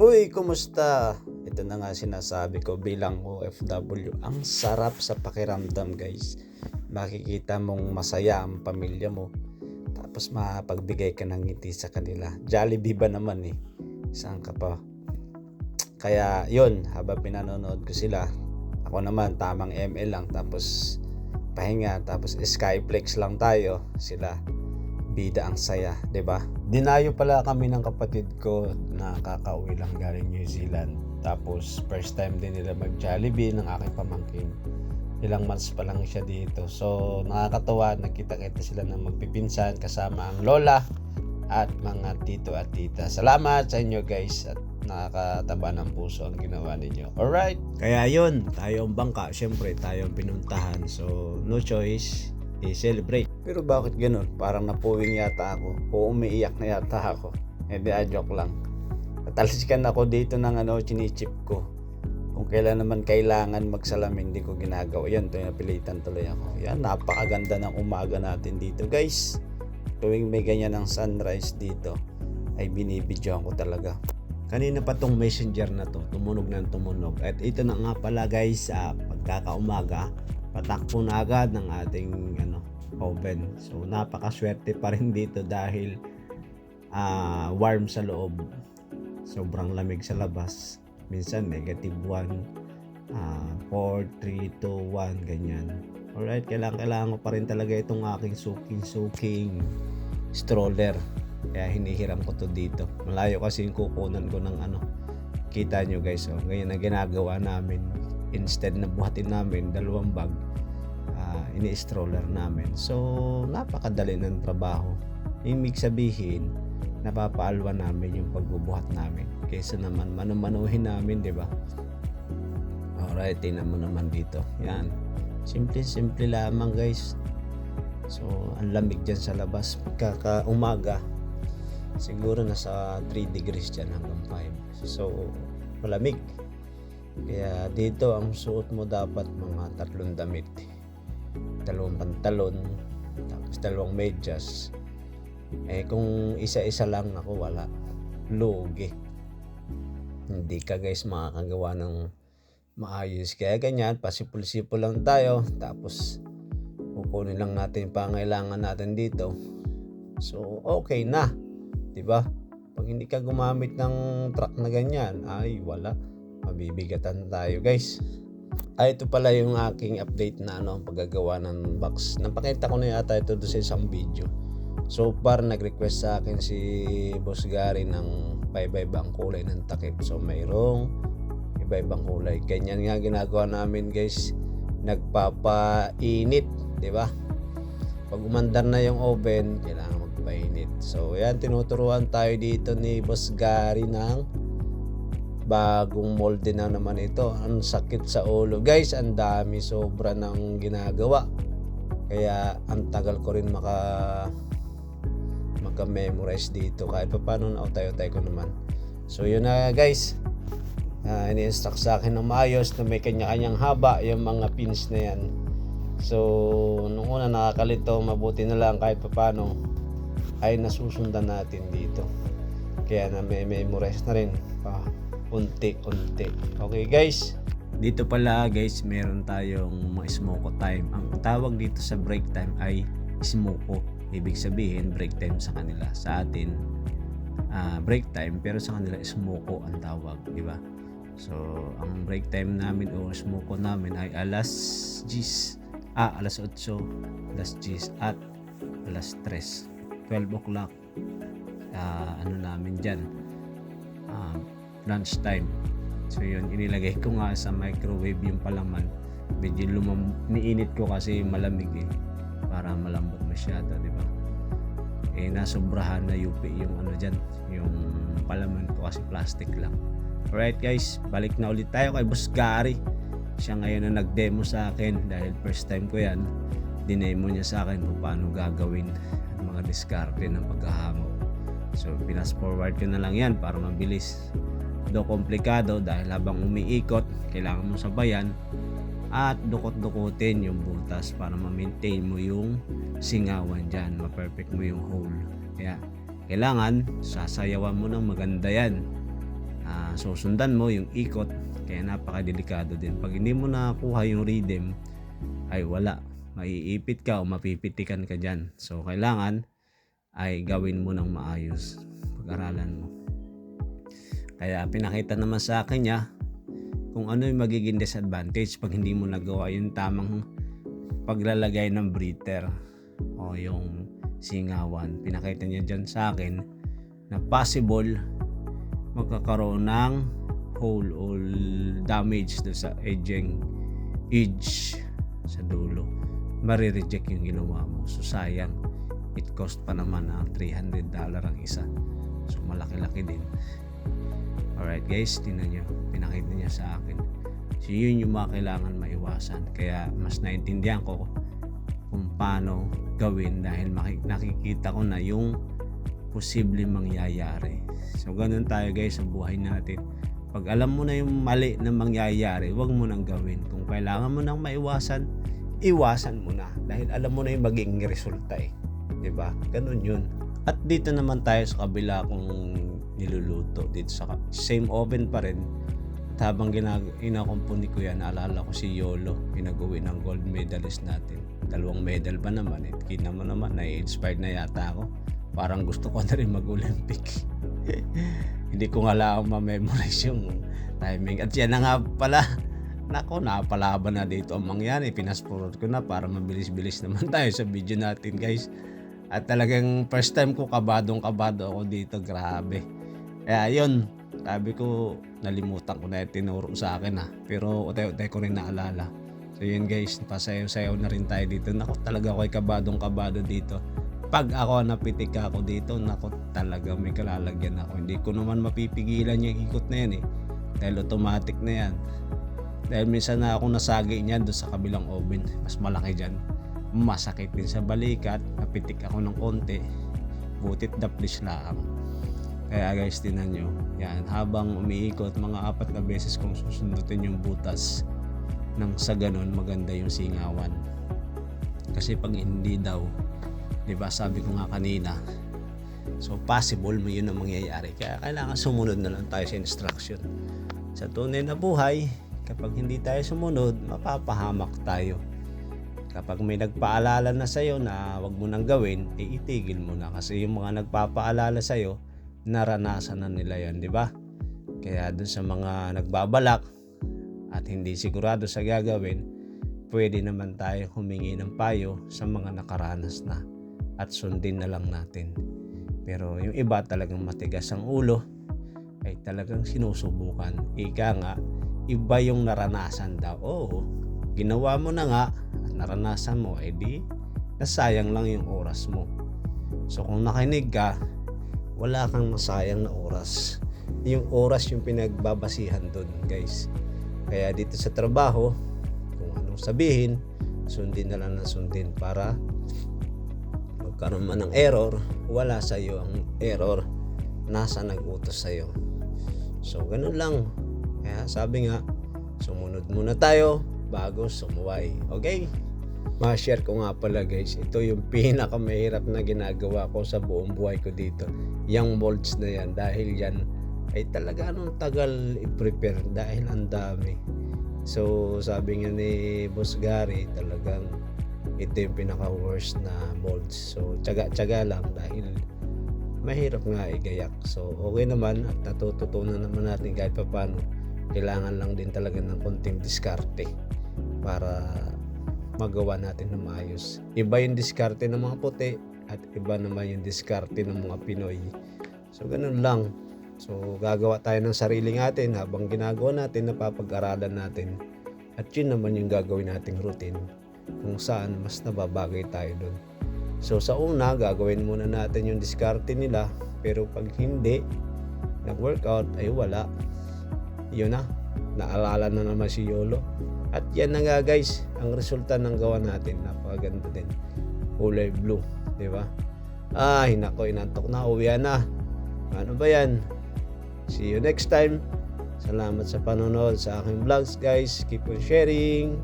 Uy, kumusta? Ito na nga sinasabi ko bilang OFW. Ang sarap sa pakiramdam guys. Makikita mong masaya ang pamilya mo. Tapos mapagbigay ka ng ngiti sa kanila. Jollibee ba naman eh. Saan ka pa? Kaya yun, habang pinanonood ko sila, ako naman tamang ML lang. Tapos pahinga. Tapos Skyflex lang tayo. Sila bida ang saya, 'di ba? Dinayo pala kami ng kapatid ko na kakauwi lang galing New Zealand. Tapos first time din nila mag Jollibee ng aking pamangkin. Ilang months pa lang siya dito. So nakakatawa, nakita-kita sila ng magpipinsan kasama ang lola at mga tito at tita. Salamat sa inyo guys at nakakataba ng puso ang ginawa ninyo. Alright. Kaya yun, tayo ang bangka. Siyempre, tayo ang pinuntahan. So, no choice i-celebrate. Pero bakit ganun? Parang napuwing yata ako o umiiyak na yata ako. Eh di ah, joke lang. Natalsikan ako dito ng ano, chinichip ko. Kung kailan naman kailangan magsalamin, hindi ko ginagawa. Yan, to napilitan tuloy ako. Yan, napakaganda ng umaga natin dito guys. Tuwing may ganyan ng sunrise dito, ay binibidyoan ko talaga. Kanina pa tong messenger na to, tumunog ng tumunog. At ito na nga pala guys, sa pagkakaumaga, patakbo na agad ng ating ano, oven. So napakaswerte pa rin dito dahil ah, warm sa loob. Sobrang lamig sa labas. Minsan negative 1, ah, 4, 3, 2, 1, ganyan. Alright, kailangan, kailangan ko pa rin talaga itong aking suking-suking stroller. Kaya hinihiram ko to dito. Malayo kasi yung kukunan ko ng ano. Kita nyo guys, oh. Ganyan na ginagawa namin. Instead na buhatin namin dalawang bag, ah, ini-stroller namin. So, napakadali ng trabaho. Ibig sabihin, napapaalwa namin yung pagbubuhat namin. Kaysa naman manumanuhin namin, di ba? Alright, tingnan mo naman dito. Yan. Simple-simple lamang guys. So, ang lamig dyan sa labas. Kaka-umaga, siguro nasa 3 degrees dyan hanggang 5. So, malamig. Kaya dito ang suot mo dapat mga tatlong damit. Dalawang pantalon, tapos dalawang medyas. Eh kung isa-isa lang ako wala. Lugi. Hindi ka guys makakagawa ng maayos. Kaya ganyan, pasipul-sipul lang tayo. Tapos kukunin lang natin yung pangailangan natin dito. So, okay na. 'Di ba? Pag hindi ka gumamit ng truck na ganyan, ay wala. Mabibigatan tayo, guys. Ay, ito pala yung aking update na ano, paggagawa ng box. Napakita ko na yata ito doon sa isang video. So far, nag-request sa akin si Boss Gary ng iba-ibang kulay ng takip. So, mayroong iba-ibang kulay. Ganyan nga ginagawa namin, guys. Nagpapainit, di ba? Pag umandar na yung oven, kailangan magpainit. So, yan, tinuturuan tayo dito ni Boss Gary ng bagong molde na naman ito. Ang sakit sa ulo. Guys, ang dami sobra ng ginagawa. Kaya, ang tagal ko rin maka maka-memorize dito. Kahit pa paano na tayo-tayo ko naman. So, yun na guys. Uh, ini-instruct sa akin ng maayos na may kanya-kanyang haba yung mga pins na yan. So, nung una nakakalito, mabuti na lang kahit paano ay nasusundan natin dito. Kaya na may memorize na rin pa unti-unti. Okay guys, dito pala guys, meron tayong mga smoko time. Ang tawag dito sa break time ay smoko. Ibig sabihin, break time sa kanila. Sa atin, ah, break time, pero sa kanila smoko ang tawag, di ba? So, ang break time namin o smoko namin ay alas 10 ah, alas 8, alas 10 at alas 3. 12 o'clock. Ah, ano namin dyan. Ah, lunch time. So yun, inilagay ko nga sa microwave yung palaman. Medyo lumam, niinit ko kasi malamig eh. Para malambot masyado, di ba? Eh, nasobrahan na yupi yung ano dyan. Yung palaman ko kasi plastic lang. Alright guys, balik na ulit tayo kay Boss Gary siya ngayon na nag-demo sa akin dahil first time ko yan dinemo niya sa akin kung paano gagawin ang mga diskarte ng paghahango so pinas forward ko na lang yan para mabilis do komplikado dahil habang umiikot kailangan mo sabayan at dukot-dukutin yung butas para ma-maintain mo yung singawan dyan. Ma-perfect mo yung hole. Kaya kailangan sasayawan mo ng maganda yan. Na susundan mo yung ikot. Kaya napakadelikado din. Pag hindi mo nakuha yung rhythm ay wala. Maiipit ka o mapipitikan ka dyan. So kailangan ay gawin mo ng maayos. Pag-aralan mo kaya pinakita naman sa akin niya kung ano yung magiging disadvantage pag hindi mo nagawa yung tamang paglalagay ng breather o yung singawan. Pinakita niya dyan sa akin na possible magkakaroon ng hole or damage do sa edging edge sa dulo. Marireject yung ginawa mo. So sayang. It cost pa naman ang 300 dollar ang isa. So malaki-laki din alright guys tingnan nyo pinakita niya sa akin so yun yung mga kailangan maiwasan kaya mas naintindihan ko kung paano gawin dahil nakikita ko na yung posibleng mangyayari. So ganun tayo guys sa buhay natin. Pag alam mo na yung mali na mangyayari, huwag mo nang gawin. Kung kailangan mo nang maiwasan, iwasan mo na. Dahil alam mo na yung magiging resulta eh. 'Di ba? Ganun yun. At dito naman tayo sa kabila kung niluluto. Dito sa same oven pa rin. At habang ginag inakumpuni ko yan, naalala ko si Yolo, pinag-uwi ng gold medalist natin. Dalawang medal pa naman. Eh. Kita mo naman, na-inspired na yata ako. Parang gusto ko na rin mag-Olympic. Hindi ko nga lang ma-memorize yung timing. At yan na nga pala. Nako, napalaban na dito ang mangyari. Pinasport ko na para mabilis-bilis naman tayo sa video natin guys. At talagang first time ko kabadong kabado ako dito. Grabe. Kaya yun, sabi ko, nalimutan ko na yung tinuro sa akin ha. Pero utay-utay ko rin naalala. So yun guys, pasayaw-sayaw na rin tayo dito. Nako talaga ako ay kabadong kabado dito. Pag ako napitik ako dito, nako talaga may kalalagyan ako. Hindi ko naman mapipigilan yung ikot na yan eh. Dahil automatic na yan. Dahil minsan na ako nasagi niyan doon sa kabilang oven. Mas malaki dyan. Masakit din sa balikat. Napitik ako ng konti. Butit daplis lang. Kaya guys, tinan nyo. Yan, habang umiikot, mga apat na beses kong susundutin yung butas nang sa ganun maganda yung singawan. Kasi pag hindi daw, di ba sabi ko nga kanina, so possible mo yun ang mangyayari. Kaya kailangan sumunod na lang tayo sa instruction. Sa tunay na buhay, kapag hindi tayo sumunod, mapapahamak tayo. Kapag may nagpaalala na sa'yo na wag mo nang gawin, eh itigil mo na. Kasi yung mga nagpapaalala sa'yo, naranasan na nila yan, di ba? Kaya dun sa mga nagbabalak at hindi sigurado sa gagawin, pwede naman tayo humingi ng payo sa mga nakaranas na at sundin na lang natin. Pero yung iba talagang matigas ang ulo ay talagang sinusubukan. Ika nga, iba yung naranasan daw. Oo, ginawa mo na nga naranasan mo, eh di, nasayang lang yung oras mo. So kung nakinig ka, wala kang masayang na oras. Yung oras yung pinagbabasihan doon, guys. Kaya dito sa trabaho, kung anong sabihin, sundin na lang na sundin para magkaroon man ng error, wala sa iyo ang error, nasa nag-utos sa iyo. So, ganun lang. Kaya sabi nga, sumunod muna tayo bago sumuway. Okay? Ma-share ko nga pala guys, ito yung pinakamahirap na ginagawa ko sa buong buhay ko dito. Yung molds na yan dahil yan ay talaga anong tagal i-prepare dahil ang dami. So sabi nga ni Boss Gary talagang ito yung pinaka-worst na molds. So tsaga-tsaga lang dahil mahirap nga igayak. So okay naman at natututunan naman natin kahit pa paano. Kailangan lang din talaga ng konting diskarte para magawa natin ng maayos. Iba yung diskarte ng mga puti at iba naman yung diskarte ng mga Pinoy. So ganun lang. So gagawa tayo ng sarili natin habang ginagawa natin, napapag-aralan natin. At yun naman yung gagawin nating routine kung saan mas nababagay tayo doon. So sa una, gagawin muna natin yung diskarte nila pero pag hindi nag-workout ay wala. Yun na. Naalala na naman si Yolo. At yan na nga guys, ang resulta ng gawa natin. Napakaganda din. Kulay blue. Di ba? Ay, nako, inantok na. Uwi na. Ano ba yan? See you next time. Salamat sa panonood sa aking vlogs guys. Keep on sharing.